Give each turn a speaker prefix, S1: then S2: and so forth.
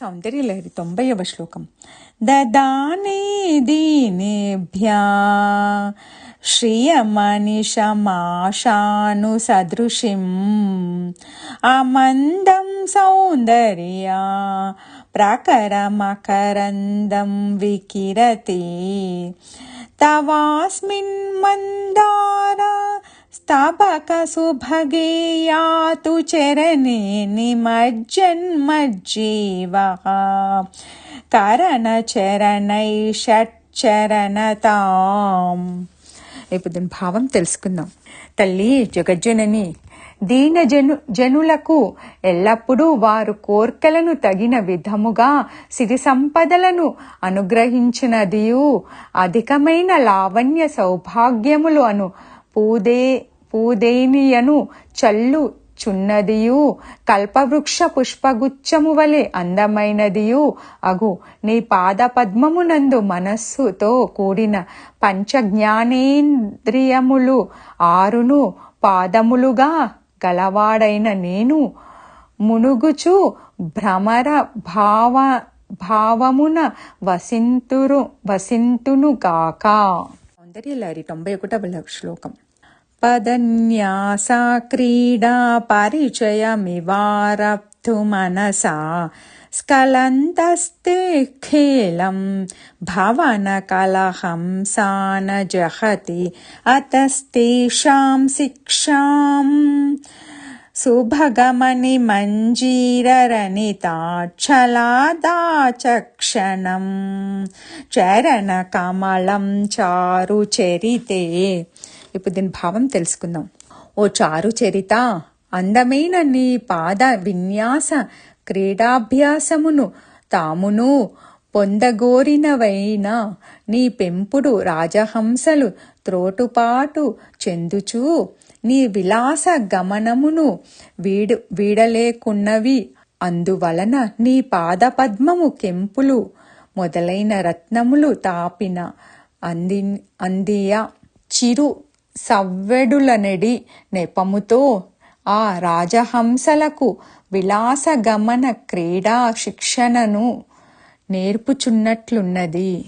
S1: సౌందర్యలహరి తొంభైవ శ్లోకం. దదానే దీనేభ్యా శ్రియమనిషమాషాను సదృశిం అమందం సౌందర్యా ప్రకరమకరందం వికిరతి తవాస్మిన్ మందారా స్తబక సుభగే యాతు చరణే నిమజ్జన్మజ్జీవः. కరణచరణై షట్చరణతాం. ఇప్పుడు దీని భావం తెలుసుకుందాం. తల్లి జగజ్జనని దీన జను జనులకు ఎల్లప్పుడూ వారు కోర్కెలను తగిన విధముగా సిరి సంపదలను అనుగ్రహించినదియు అధికమైన లావణ్య సౌభాగ్యములు అను పూదే పూదేనియను చల్లు చున్నదియు కల్పవృక్ష పుష్పగుచ్చము వలె అందమైనదియు. అగు నీ పాద పద్మమునందు మనస్సుతో కూడిన పంచ జ్ఞానేంద్రియములు ఆరును పాదములుగా గలవాడైన నేను మునుగుచు భ్రమర భావ భావమున వసింతురు వసింతును గాక సౌందర్యలహరి తొంభై ఒకటవ శ్లోకం. पदन्यासा क्रीडा परिचयमिवारब्धुमनसा स्खलन्तस्ते खेलम् भवनकलहं सा न जहति अतस्तेषां शिक्षाम् सुभगमणिमञ्जीरनिताच्छलादाचक्षणम् चरणकमलं चारुचरिते। ఇప్పుడు దీని భావం తెలుసుకుందాం. ఓ చారు చరిత అందమైన నీ పాద విన్యాస క్రీడాభ్యాసమును తామును పొందగోరినవైన నీ పెంపుడు రాజహంసలు త్రోటుపాటు చెందుచూ నీ విలాస గమనమును వీడు వీడలేకున్నవి. అందువలన నీ పాదపద్మము కెంపులు మొదలైన రత్నములు తాపిన అంది అందియ చిరు సవ్వెడులనడి నెపముతో ఆ రాజహంసలకు విలాసగమన క్రీడా శిక్షణను నేర్పుచున్నట్లున్నది.